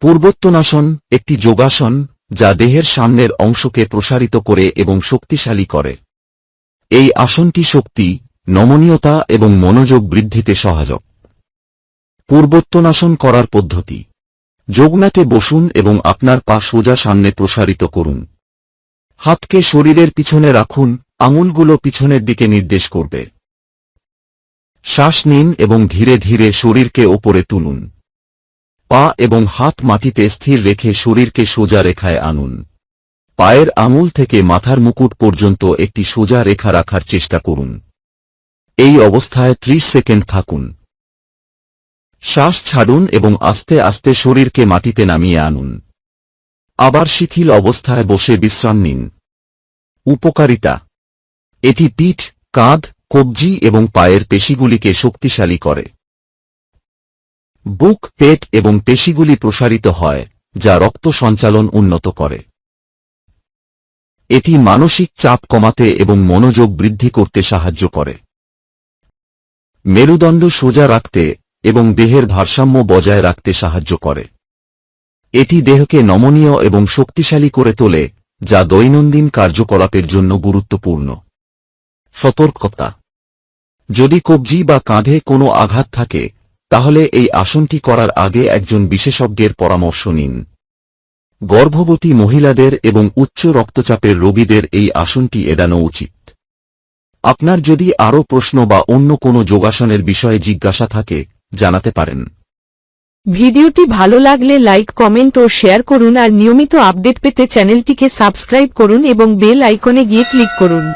পূর্বোত্তনাসন একটি যোগাসন যা দেহের সামনের অংশকে প্রসারিত করে এবং শক্তিশালী করে। এই আসনটি শক্তি, নমনীয়তা এবং মনোযোগ বৃদ্ধিতে সহায়ক। পূর্বোত্তনাসন করার পদ্ধতি। যোগনাতে বসুন এবং আপনার পা সোজা সামনে প্রসারিত করুন। হাতকে শরীরের পিছনে রাখুন, আঙুলগুলো পিছনের দিকে নির্দেশ করবে। শ্বাস নিন এবং ধীরে ধীরে শরীরকে ওপরে তুলুন। পা এবং হাত মাটিতে স্থির রেখে শরীরকে সোজা রেখায় আনুন। পায়ের আঙুল থেকে মাথার মুকুট পর্যন্ত একটি সোজা রেখা রাখার চেষ্টা করুন। এই অবস্থায় 30 সেকেন্ড থাকুন। শ্বাস ছাড়ুন এবং আস্তে আস্তে শরীরকে মাটিতে নামিয়ে আনুন। আবার শিথিল অবস্থায় বসে বিশ্রাম নিন। উপকারিতা। এটি পিঠ, কাঁধ, কবজি এবং পায়ের পেশিগুলিকে শক্তিশালী করে। বুক, পেট এবং পেশিগুলি প্রসারিত হয়, যা রক্ত সঞ্চালন উন্নত করে। এটি মানসিক চাপ কমাতে এবং মনোযোগ বৃদ্ধি করতে সাহায্য করে। মেরুদণ্ড সোজা রাখতে এবং দেহের ভারসাম্য বজায় রাখতে সাহায্য করে। এটি দেহকে নমনীয় এবং শক্তিশালী করে তোলে, যা দৈনন্দিন কার্যকলাপের জন্য গুরুত্বপূর্ণ। সতর্কতা। যদি কবজি বা কাঁধে কোনো আঘাত থাকে তাহলে এই আসনটি করার আগে একজন বিশেষজ্ঞের পরামর্শ নিন। গর্ভবতী মহিলাদের এবং উচ্চ রক্তচাপের রোগীদের এই আসনটি এড়ানো উচিত। আপনার যদি আরও প্রশ্ন বা অন্য কোনো যোগাসনের বিষয়ে জিজ্ঞাসা থাকে, জানাতে পারেন। ভিডিওটি ভালো লাগলে লাইক, কমেন্ট ও শেয়ার করুন আর নিয়মিত আপডেট পেতে চ্যানেলটিকে সাবস্ক্রাইব করুন এবং বেল আইকনে গিয়ে ক্লিক করুন।